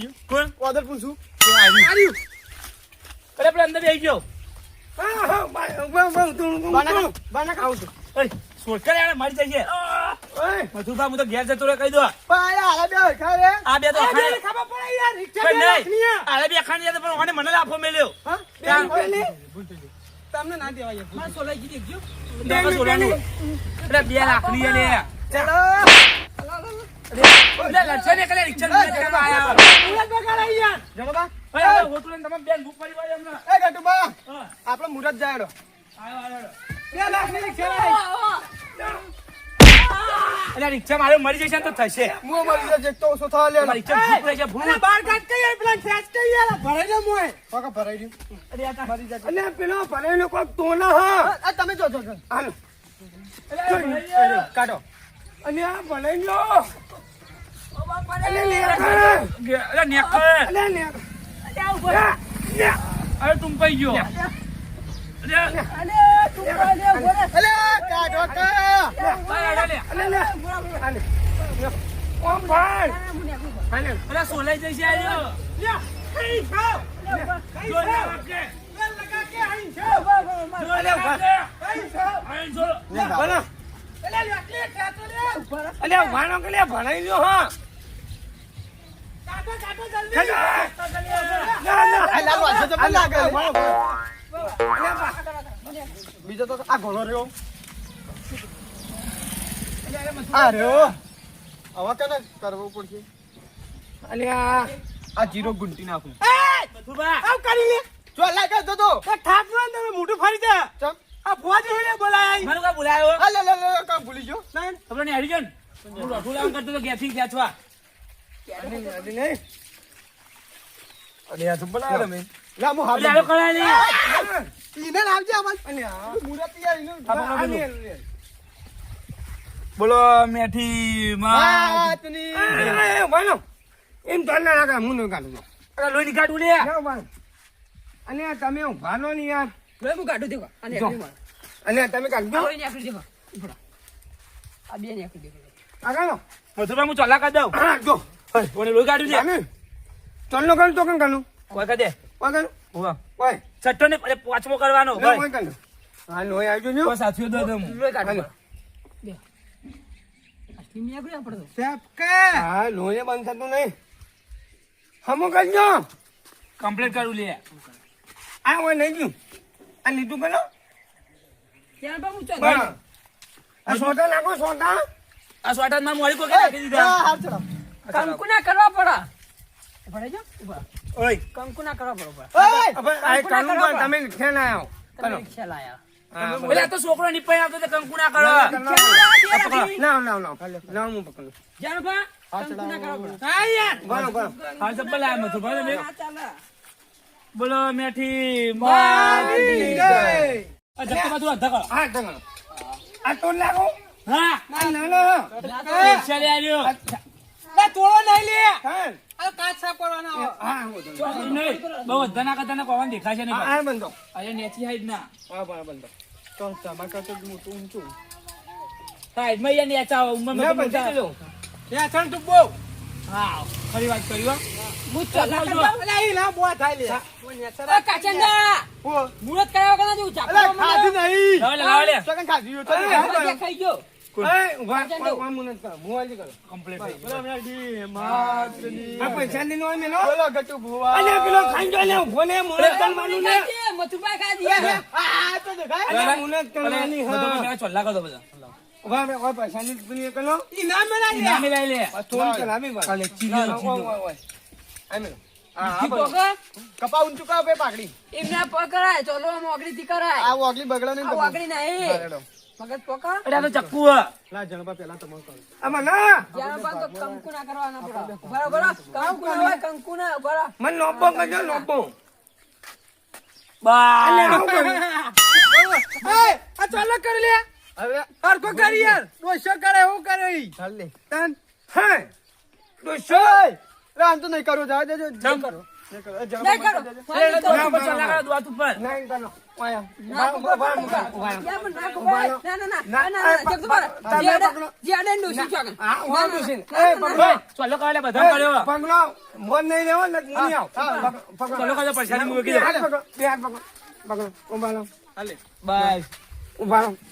ગયું કોણ? પૂછું. આવ્યું અરે પેલા અંદર ગયો. બાના ખાવું છું. યાર મારી જઈએ. મથુભા હું તો ઘેર જતો કહી દો. આ બે તો આ બે યાર પણ મને મને લાફો મેલ્યો. તમને ના દેવાય મારે સોલાઈ ગઈ બે લાખની. લે. ચલો. લડશે ને કલે રિક્ષા કરવા આયા. ઉલટ બગાડાય યાર. જણોબા ઓય, હોટલ લઈને તમે બેન ભૂખ પડી વાળી હમણાં. એ ગટુબા હા, મુરત જાયડો આયો, આયો, આયો. બે લાખની રિક્ષા લાવી. અરે રિક્ષા મારે મરી જશે ને તો થશે મુઓ મરી જશે તો ઓછો થવા લે રિક્ષા ભૂખ રહી છે ભૂખ બાર કાઢ કે યાર, પેલા ખેંચ કે યાર, ભરાઈ દે મોય. પગ ભરાઈ રહ્યું અરે આ મરી જશે અલે પેલો કોક તોના હા. આ- આ તમે જો જો. હાલો. ભરાઈ. કાઢો અને આ. અલે લે. અલે લે. લે, લે. અરે તું પઈ ગયો અરે અલે તું કાલે બોલે અલે કાઢો કા અરે લે. અલે લે. ઓમ ભાઈ. હાલે. અરે સોલાઈ જશે આયો લે. કઈ ખાવ. જો લે લગા કે આઈ ખાવ. જો લે વાકે. આઈ આઈ જો. બોલો. બોલો અલે લે, લે, ખેંચો લે. અલે વાળો કે લે, ભરાયેલો હા. કાઢો, કાઢો, જલ્દી. ના, ના. આ લાલો આજે તો પણ લાગે. બીજો તો આ ઘોડો રહ્યો. આ રહ્યો. હવે કને કરવું પડશે? અલે આ આ જીરો ગુંટી નાખું. મથુભા. આવ કરી લે. જો લાગે તો તો એ નો તમે મોઢું ફરી દે. ચમ. આ ફોજ હોય બોલાય મને કા બોલાયો અલે લે લે લે કા ભૂલી ગયો. નહીં આપણે નહીં હરી ગયો ને? હું લાવવાનું કરતો તો ઘેરથી ખેંચવા અરે નહીં અરે આ તો બોલાવે તમે લા મો હાલ લે કરાય લે. ઈને લાવજે આમાં. આ? મુરતી યાર ઈને હા, આ લે, લે. બોલો મેઠી માતની. વાલો. એમ તો ના લાગે હું કાઢું છું. અરે લોહી નીકાળું લે જાઓ વાલો. અને આ તમે ભાનો ની ને યાર. હું કાઢું અને તમે કાઢજો આ ઓય નીકળી ઉભરા. આ બે નીકળી હું ચોલા કાઢ દઉં. હા જો. કોને લોહી કાઢ્યું છે. કાઢું તો કેમ કાઢું? કોઈ કાઢે? છઠ્ઠો ને અરે પાંચમો કરવાનો કોઈ ઓય. કાઢું. હા લોહી આવી જો. કોઈ સાથીઓ દો લોહી કાઢો. હાલો. આટલી નીકળી આપણે તો. હા લોહી બંધ થતું નહીં. હમો કરજો. કમ્પ્લીટ કરું લે. આ હોય નહીં ગયું આ લીધું બરાબર આ સોટા નાખો સોટા આ મોડી નાખી દીધા. આ હાથ ચડાવ કંકુ ના કરવા પડા. ભરાઈ જાઓ ઓય. કંકુ ના કરવા પડે ઓય તમે રિક્ષા લાયા હા, તો છોકરો નિપાઈ આવતો તો કંકુ ના કરો ના ના ના ના. હું પકડું. જાણ બા કંકુ ના કરવા હા યાર. બરો બરો હા ચપ્પલ લાયા મથુર ભાઈ તમે. આ ચાલે. બોલો મેઠી મારી જય. આ ધક્કો અધા કરો હા તંગડો આ તો લાગો. હા. ના ના ના લઈ આવ્યો. ના તોડો નહીં લે. હા કાચ સાફ હા નહીં. બહુ અધા ના કરતા કોણ દેખાશે નહીં હા બંધો. અરે નેચી હાઈડ ના. હા બરાબર બંધો. તો તમારા કરતા મોટું ઊંચું. હાઈડમાં યાર નેચા ઉંમરમાં બંધો મોટા. ચલો ત્યાં છણ તું બહુ હા ખરી વાત કરી લે. લે લે. પૈસા લે. ને દુનિયા કરો ઇનામ મેલા ઇનામી લઈ લે. થોડી ચલાવી અલે ચીલો. કપા ઊંચું કાપ એ પાકડી એમને પકડાય ચલો મોગરી થી કરાય. આ વાગલી બગડો નહીં આ તો વાગડી નહીં. મગજ પકડ અરે તો ચક્કુ લા જણબા પેલા તમે કરો. આમાં ના. જ્યાં તો કંકુ ના કરવાના પડે બરાબર? કંકુ ના હોય કંકુ ના બરાબર. મન નોબો કરજો નોબો. બા. અલે આવું કર્યું એ આ ચાલો કરી લે. હવે હરકો કરી યાર. દોસ્તો કરે હું કરે ચાલ લે. તન. હે. દોસ્તો લે આમ તો નહીં કરવું જાય દેજો જમ કરો. નહીં ઊભા ફરી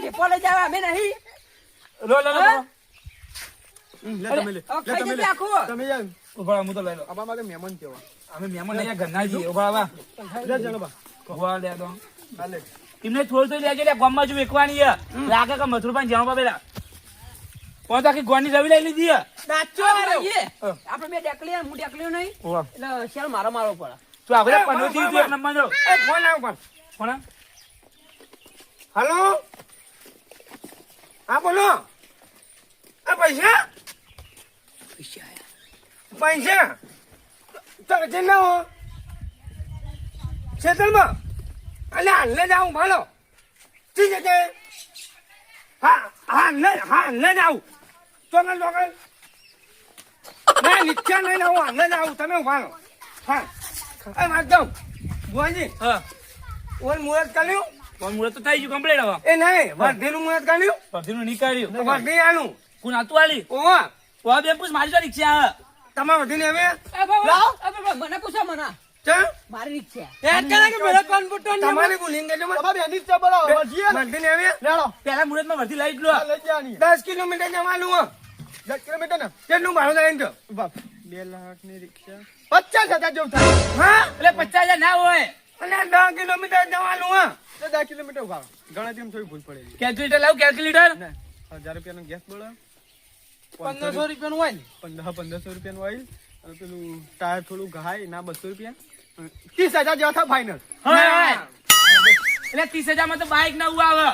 ઢેપો લઈ અમે નહીં. લો, લો, લો, હા? લો. હવે ખાઈ જશે આખું. ઊભા રહો, હું તો લઈ લઉં. અમે મહેમાન ઘરના છીએ. ઊભા રહો. ઊભા લે તો. એમને થોડું તો લેજે લે ગામમાં જો વેકવાની લાગે કે મથુરભાઈ જાણવા પેલા પણ આખી ગોળની રવી લઈ લીધી. આપણે બે ડેકલી હું ડેકલીઓ નહીં એટલે શેર મારો મારો પડે તું આપણે પંદર હતી એક નંબર ફોન આવ પણ કોણ આ? હલો? હા બોલો. આ પૈસા? પૈસા? તમે જે ના હો. ખેતરમાં અલે હાલે જાઉં ભાલો. ઠીક છે હા હા હાલને હા હાલે જાઉં તો ને લોકો ના નીચે નહીં જાઉં હાલે જાઉં તમે ભાલો હા. એ વાત દઉં ભુવાજી. હા. ઓલ મુહૂર્ત કર્યું પણ મુહૂર્ત તો થઈ ગયું complete હવે. એ નહીં વર્ધીનું મુહૂર્ત કર્યું બધીનું નીકળ્યું. વર્ધી આનું કોણ હતું આલી? ઓવા. ઓવા બેન પૂછ, મારી તો રિક્ષા આવે. તમારે હવે? મારી તમારી બોલિંગ વર્ધીને હવે? પહેલા મુહૂર્તમાં ભરતી લઈ જ લો. દસ કિલોમીટર જવાનું હો કેટલું ભાડું થાય તો પચાસ હજાર જેવું થાય. હા? એટલે પચાસ હજાર ના હોય. અને દસ કિલોમીટર જવાનું હો. તો દસ કિલોમીટર ઊભા ગણતરી થોડી ભૂલ પડેલી કેલ્ક્યુલેટર લાવ કેલ્ક્યુલેટર હજાર રૂપિયાનો ગેસ બળે. પંદરસો રૂપિયાનું હોય પંદર પંદરસો રૂપિયાનું ઓઇલ અને પેલું ટાયર થોડું ઘાય ના બસો રૂપિયા. ત્રીસ હજાર જેવા થાય ફાઈનલ એટલે ત્રીસ હજારમાં તો બાઈક નવું આવે.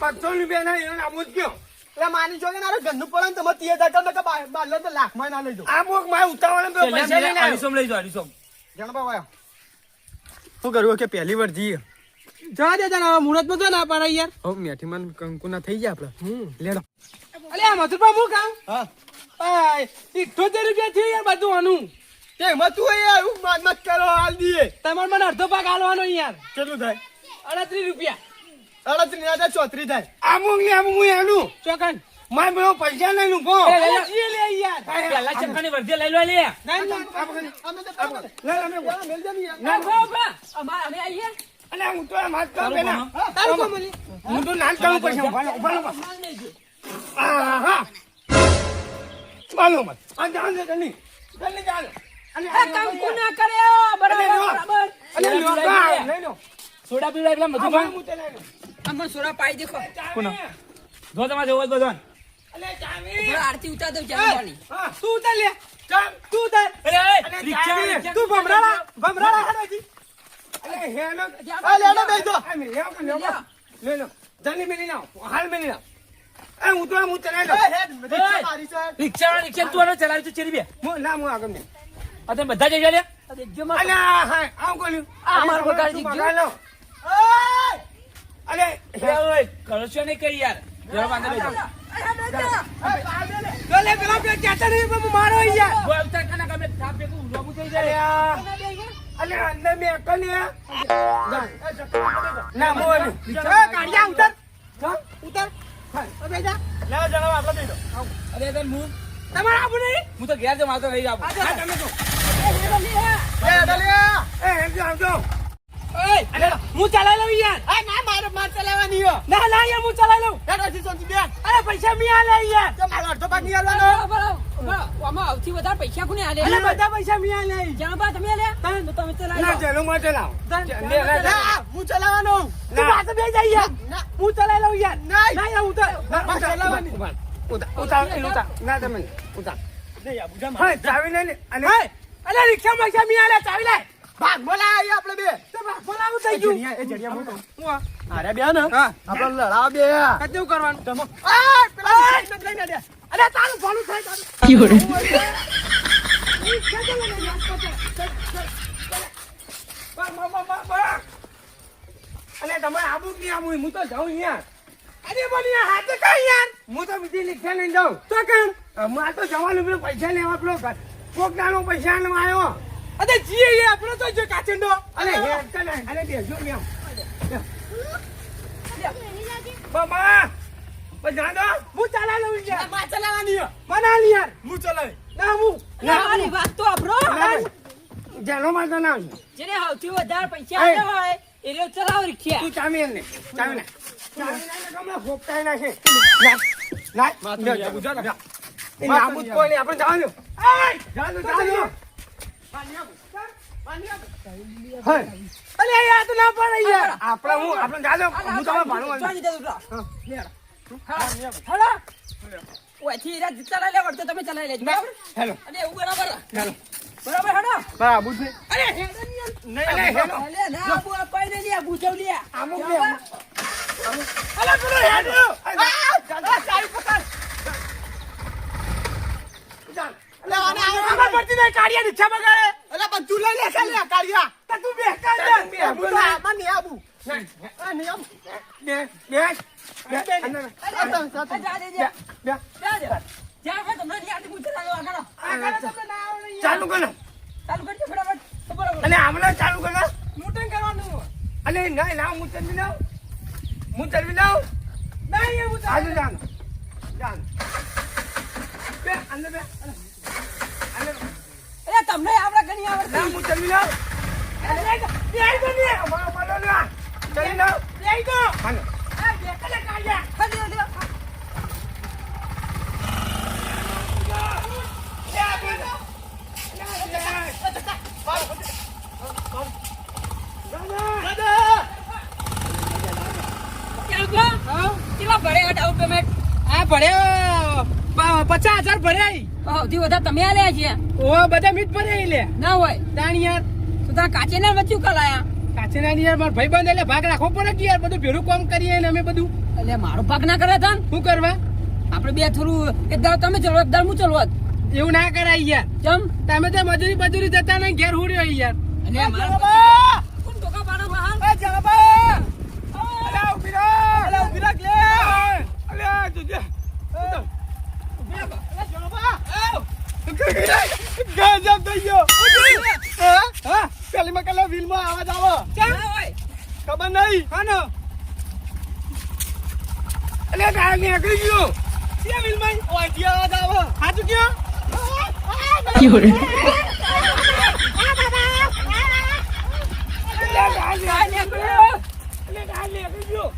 પાંચસો રૂપિયા ના એનો નામ જ ગયો એટલે માની જો કે નારે ગંદુ પડે ને તમે ત્રીસ હજાર બાર તો લાખમાં ના લઈ જાઓ આ મોક મારે ઉતાવળ પૈસા મેં માં લઈ જાઓ, અઢીસો. જાણો બાબા શું કરવું કે પહેલી વાર જઈએ જવા દે તને મુહૂર્તમાં તો ના પાડે યાર. હો મેઠીમાં કંકુના થઈ ગયા આપડે લેડો. અલે આ મથુરભા હું કામ? હા. આય ઇઠ્ઠોતેર રૂપિયા થયું યાર બધું આનું. તે મતું યાર હું માત મત કરો હાલ દઈએ તમાર મને અડધો પાક હાલવાનો યાર. કેટલું થાય? અડત્રીસ રૂપિયા. અડત્રીસ હજાર ચોત્રીસ થાય. આ મૂંગ ને આ મૂંગ એનું ચોકન. મારે પેલો પૈસા લઈ લો. જીએ લે યાર. પહેલા ચક્કરની વર્ધી લઈ લો લે. અને ના, ને. ના, હું તો આમ હાથ કરું તારું પેલા. કોણ? કોણ? હું તો નાન કરું પછી નહીં જો. હા હા ચાલો મત આ જાણ દે જલ્દી જલ્દી ચાલો અને એ કંકુ ના કર્યો બરાબર અલે, લો. બરાબર. અને લઈ લો, લ્યો, લઈ લો. લઈ લો સોડા પીવડા એટલે સોડા પાઈ દેખો. જો તમારે જોવો જ બધો અલે આરતી ઉતાર દઉં હા તું ઉતાર લે. ચાલ તું ઉતાર. અરે અરે, રિક્ષા તું ભમરાળા ભમરાળા હેડોજી. અલે હેલો. આ લેડો બેસી લે લેવો લે લો. જલ્દી મેલી નાવ હાલ મેલી નાવ એ હું તો હું ચલાવી એ, લઉં રિક્ષા રિક્ષા તું આને ચલાવી તું ચેરી બે. હું ના હું આગળ ને અતે બધા જઈ લે આ દેખજો માં. અલે હા આવ કોલ્યું આ મારો બગાડી લો. અલે અરે ઓય, કરશો ને કઈ યાર. જરા વાંધો નહીં જો. લે પેલા પેલા કહેતા નહીં મારો જો ખાના કામે થાપ ભેગું ઊંધું થઈ જાય. અલે અંદર મેં અકલ ને એ, કાઢ્યા ઉતર. ઉતાર. લેવા જણાવો, આપણે દઈ અરે તને હું? તમારે આબુ નહીં? હું તો ઘેર જ તો રહી હા તમે તો એ લે. લે, લે. ઓય, હું ચલાવી લઉં યાર. આ ના, મારે માર ચલાવવાની હો. ના ના યાર હું ચલાવી લઉં. હેડો. અરે પૈસા મી આલે યાર. તો મારો અડધો ભાગ નહીં આલવાનો. આમાં વધારે પૈસા કોને આલે? અરે બધા પૈસા મી આલે. તમે આલે તો તમે ચલાવી ના ચલો માં ચલાવ. ના, લે લે લે. ના, હું ચલાવવાનો. તું બે જાય યાર. હું ચલાવી લઉં યાર. નહીં. ના યાર ઉતાર ના, ઉતાર, ઉતાર, ઉતાર, ઉતાર, ઉતાર, ઉતાર. ના તમે ઉતાર. નહીં હા ચાવી અને અલે રિક્ષા માં મી આલે ચાવી લે. ભાગ બોલા આયા આપણે બે. તો બોલાવું થઈ ગયું. એ જડિયા મોટો. હું અરે બે ને. હા. આપણે લડાવ બે. કેવું કરવાનું? તમે અરે પેલા રિક્ષા લઈને દે. અલે તારું ભલું થાય તારું. બા, બા, બા. અને તમે આબુ જ નહીં હું તો જાઉં યાર. અરે બોલી હાથે કઈ યાર? હું તો બીજી રિક્ષા લઈને જાઉં. તો કેમ? હું આ તો જવાનું પેલો પૈસા લેવા પેલો કોક દાણો પૈસા નો આવ્યો. અરે જીએ આપણો તો જો કાચંડો. અરે હેર તને અરે લ્યો બાબા પૈસા દો. હું ચલા લઉં યાર. માં ચલાવવાની હે. મના લી યાર. હું ચલાય ના હું. અરે મારી વાત તો સાંભળો. જેનો માં ના જેને સૌથી વધારે પૈસા આવ્યા હોય એ રહ્યો ચલાવો રિક્ષા. તું ચાવી ને ચાવી ને ચાવી ને ગમે ફોપટાઈ નાખે ના ના એ નાબૂદ કોઈ નહીં આપણે જવાનું. જાજો જાજો હા. અલે યાર તું ના પડે યાર. આપણે હું આપણે જાજો હું તમારે ભાણું. હલો. ઓયથી ઈરા ચલાવી લે વળતો તમે ચલાવી લેજો. બરાબર? હેલો. અને એવું બરાબર. હેલો. બરાબર હેડો. બરાબર છે અરે હેડો ને યાર. અરે હેલો અલે ના આબુ આ કોઈ નહીં લે લે પેલો હેડો ખબર પડતી નહીં કાઢિયા રિક્ષા બગાડે એટલે બધું લઈ લે ખાલી કાઢિયા તો તું બે કાઢ. દે હું તો આમાં નહીં આબુ આ નહીં આબુ બે બે બે. અંદર અલે, આ જા દે જા. બે જા દે. જા કે તમને નહીં આવતી, હું ચલાવી લઉં, આગળ. આગળ તમને ના આવડે યાર. ચાલુ કરો ચાલુ કરજો ફટાફટ. તો બરાબર. અને હમણાં ચાલુ કરો લૂંટન કરવાનું અલે ના ના હું ચલવી લાવ હું ચલવી લાવ નહીં એવું આજુ જાન જાન બે અંદર બે અંદર અરે તમને ના હું ચલવી લાવ ચલવી લાવ. હાલો. ચાલ ભરે આ down આ ભર્યો પ- પચાસ હજાર ભર્યા. સૌથી વધારે તમે આલ્યા છે. ઓ બધા મીટ ભર્યા લે. ના હોય. તાણ યાર તો તારા કાચેના વચ્ચે કલાયા કાચેના યાર માર ભાઈ બંધ એટલે ભાગ રાખવો પડે કે યાર બધું ભેરું કામ કરીએ ને અમે બધું. એટલે મારો ભાગ ના કરે તન? શું કરવા? આપણે બે થોડું એક દાવ તમે ચલો એક દાવ હું ચલો એવું ના કરાય યાર. ચમ? તમે તો મજૂરી મજૂરી જતા નહીં ઘેર હુડ્યો યાર. અને મારો કોણ ટોકા પાડો બહાર? અલા ઊભી રહો અલા ઊભી રાખ લે. અલા તુજે ગજબ થઈ ગયો. હા? હા? પેલી માં કલા વ્હીલમાં આવાજ આવે હોય. ખબર નહીં હાનો અલે ટાયર નીકળી ગયો. કે વિલમાઈ ઓયથી અવાજ આવે. હાચું કયો? નીકળી ગયો. નીકળી ગયો.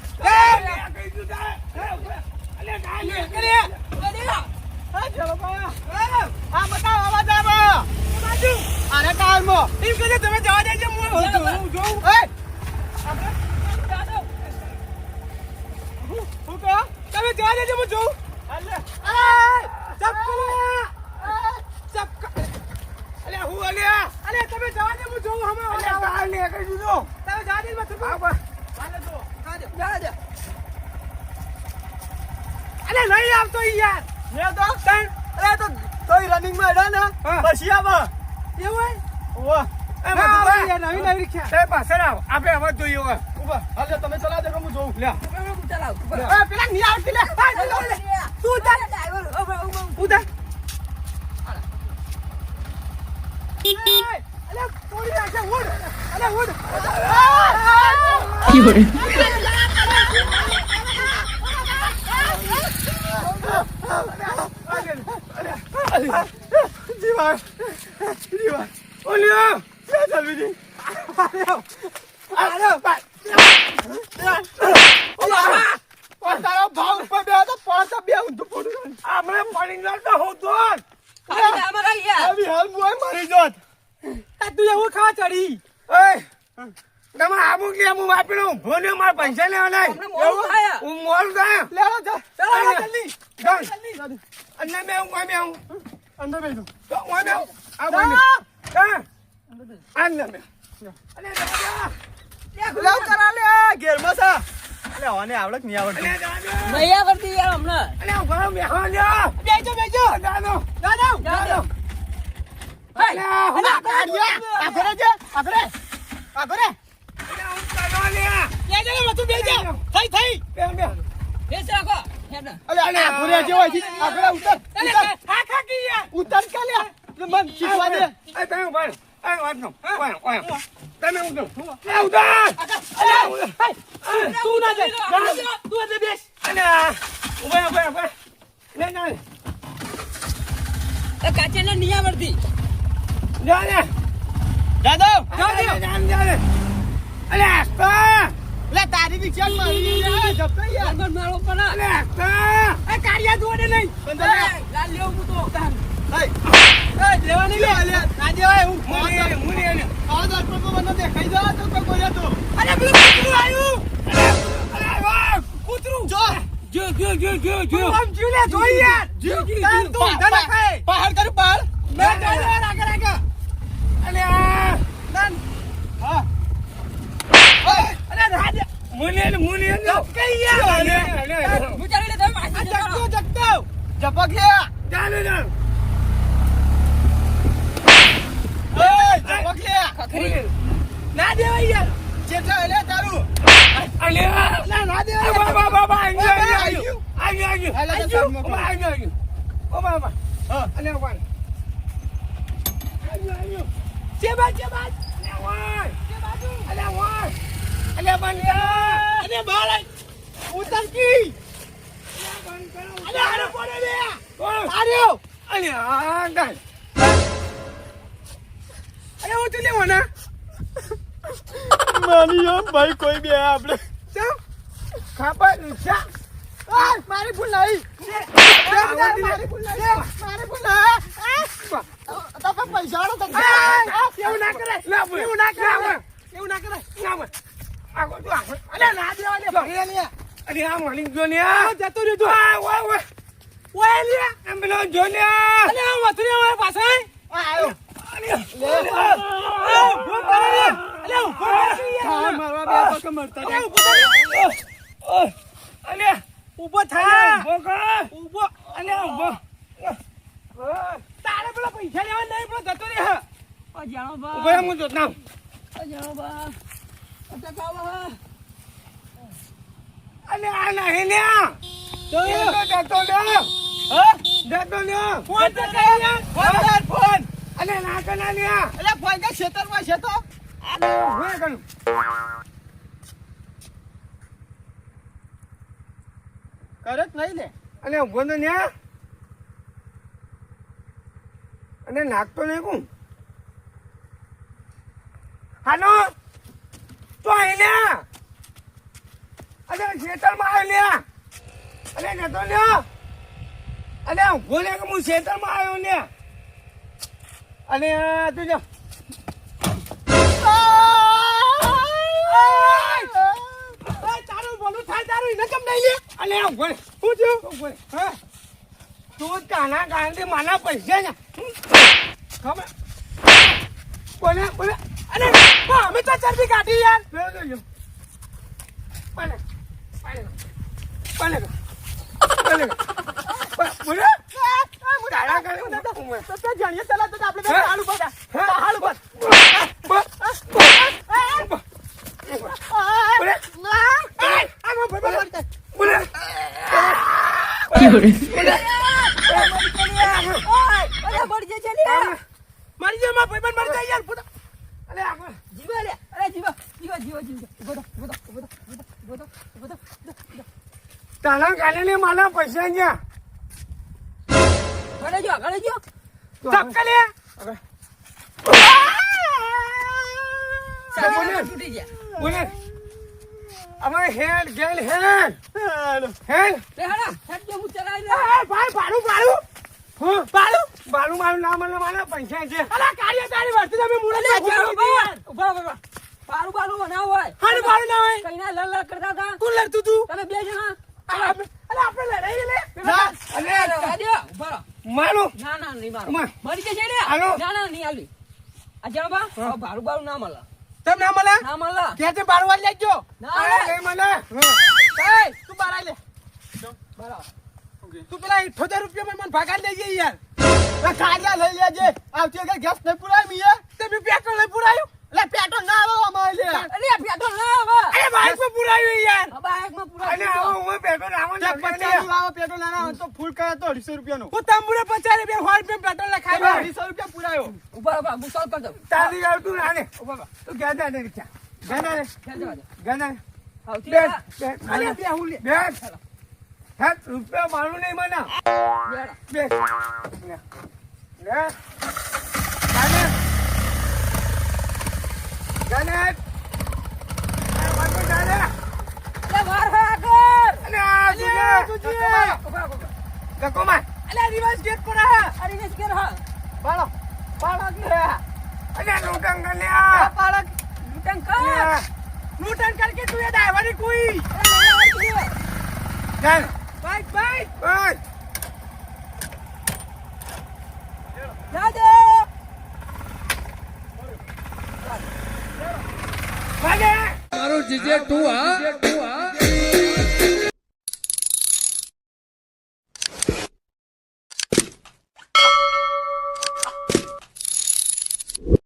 અલે નીકળી નીકળે વધેલા. હા ચલો બા હા બતાવ અવાજ આવે અરે કારમાં એમ કહેજો તમે જવા દેજો હું જોઉં. એ. હું કહો? તમે જવા દેજો હું જોઉં. તમે જવા દે હું જોઉં હમણાં. ટાયર નીકળી દીધો તમે જવા દે દે. અલે નહીં આવતો યાર. મેં તો. અરે તો તોય રનિંગમાં હેડા ને. પછી આવે. એવું ઓવા હોય એ મધુભાઈ. નવી નવી રિક્ષા. તે પાછળ આવ આપણે અવાજ જોઈએ હવે. ઊભા. હાલે તમે ચલા દે હું જોઉં? લે હું ચલાવું. એ પેલા ની આવતી લે. તું જા. ડ્રાઈવર. હવે, હવે, હવે. ઉધર અલે ઉડ. અલે ઉડ જીવા જીવા ઓલ્યો ક્યાં ચાલવી દી અરે ભાઈ તારો ભાવ ઉપર બે તો પાંચ બે ઊંધું પડ્યું આપણે પડી ગયો તો હું તો આવી જા અમારા યાર. આવી હાલ મુઆ મારી જોત આ તું એવું ખાવા ચડી એ તમે આબુ કે હું વાપરું ભોને મારા પૈસા લેવા થાય. હું મોલ ગયો લેવા જા ચાલો જલ્દી જલ્દી અને મેં હું કોઈ મેં હું અંદર બેસો તો આ હા લ્યો લ્યા બે બે રાખો હેડ. અલે અલે આગળ જે હોય છે. આગળ ઉતર ઉતર. ખાકી યાર. ઉતર કે લે મન શીખવા દે આ તમે ઊભા આ વાત નો ઓય ઓય તમે ઉધો લે ઉધો અલે તું ના દે. તું દે બેસ. અલે ઊભા ઊભા ઊભા. લે ના એ કાચીને નહીં આવડતી જા લે દાદા જા જા જા અલે આસ્તા. લે તારી રિક્ષા મારી લે જપતો યાર મારો પણ અલે આસ્તા. એ કારિયા જોડે નહીં. લાલ લેવું તો ના પહાડ કર પહાડ. આગળ આગળ અલે આ નન. હા. અલે રાજ. મુની અલે મુની અલે કઈ યાર અલે અલે હું ચાલી લે તમે પાછી જતા રહો. જગતો જગતો જપક લે ચાલો ચાલો એ જપક લે ખખરી. ના દેવાય યાર ચેઠા લે તારું અલે ના ના દે બાબા બાબા ગયો હાલે તો આઈ બાબા આઈ ગયો ઓ બાબા હા અલે વાય આઈ ગયો આઈ ગયો ચેબા ચેબા અલે ચેબા અલે વાય અલે બંધ અને બાળ ઉતર કી અલે આને પડે બે આર્યો અલે આ ગાય અલે હું તું લેવાના માની ભાઈ કોઈ બે આપણે. ચાલ ખાપા આ મારી ભૂલ નહીં મારી ભૂલ નહીં મારી ભૂલ નહીં તો પૈસા વાળો તો એવું ના કરે એવું ના કરે એવું ના કરે તું અલે ના દેવા લે અરે આ મળી ગયો ને જતો રહ્યો આ ઓય ઓય ઓય લે. એમ પેલો જો ને અલે આ મથુરી અમારા પાસે ઊભો કર ઊભો અલે ઊભો તારે પેલા પૈસા લેવા નહીં પેલો જતો રે ઊભો હું તો ના. અલે આ નહીં ને તો જતો ને જતો ને ફોન તો કર ફોન ફોન. અલે ના ને અલે ફોન કે ખેતરમાં છે તો. હું કરું કરે જ નહીં લે. અને ઊભો તો ને અને નાખતો નહીં કું હાલો? તો આઈને અરે ખેતરમાં આવ્યો લે અરે નતો લ્યો. અરે ઊભો લે કે હું ખેતરમાં આવ્યો ને અને તું જો તારું બોલું થાય, તારું એને કેમ નહીં લે? રે શું થયું? હા તું કાના કારણે માના પૈસા ને ખબર બોલે બોલે અને હા, અમે તો ચરબી કાઢી યાર. Vale. Vale. Vale. બોલે તારા ઘરે હું નતો ઘૂમે. તો તો જાણીએ ચલા તો આપણે બે હાલ ઉપર હાલ ઉપર. મારી મરી. તારા કારણે માના પૈસા ગયા ઘરે જો ઘરે જો ધક્કા લે. સાહેબ તૂટી ગયા બોલે અમે હેડ ગેલ હાલો. હેડ લે હાડા હેડ હું ચલાવી લે ભાઈ ભાડું ભાડું હું ભાડું ભાડું મારું નામ માના પૈસા છે અલા કાર્ય તારી વર્તી તમે મૂળ બા ઊભા ઊભા પારું પારું બનાવ હોય હારું ભાડું ના હોય કઈ ના કરતા હતા તું લડતું તું તમે બે જણા અલા આપણે લડાઈ લે અલે અરે, રાડ્યો, ઊભા રહો. મારું ના ના નહીં મારો. મારી જશે રે હાલો. ના ના નહીં આલી. આ જાબા ભાડું બારું ના મળે. તમ ના મળે? ના મળે. કે તે બાર વાર લેજો. ના એ મળે. મને એ તું બાર લે તું પેલા 78 રૂપિયા મને ભાગા લેજે યાર. એ ખાડિયા લઈ લેજે. આવતી ગેસ નહીં પુરાય મીએ. તમે પેટ્રોલ નહીં પુરાયું? એટલે પેટો ના આવો અમારે લે. અરે પેટો ના આવો. અરે બાઈક પર પુરાયું યાર. બાઈકમાં પૂરા અને આવો હું પેટો રાવણ તે પચાસનું પેટો ના આવે તો ફૂલ કરે તો અઢીસો નો હું તંબુરે પચાસ રૂપિયા સો રૂપિયા પેટો લખાવ્યો અઢીસો રૂપિયા પુરાયો ઊભા ઊભા સોલ્વ કરી દઉં. તારી રાને તું ગયા ને. રિક્ષા ગયા ને ચાલ જવા દે. ગયા ને આવતી બેસ અરે બે હું લે. બેસ. હે રૂપિયા મારું નહીં મને. બેસ. લે. લે. ગાને આ બાજુ ગાને અરે વાર હે આગળ. અને આ તુજે તુજે ઊભા ઊભા ધક્કો માર અરે રિવર્સ ગેટ પર હા? અરે રિવર્સ ગેટ હા? બાળો બાળક ને અને લૂંટન ગલ્યા બાળક લૂંટન કર? લૂંટન કરકે તું એ ડ્રાઈવરની કોઈ. ચાલ બાઈક બાઈક. ઓય. જા દે ભાગે મારું જીજે તું હા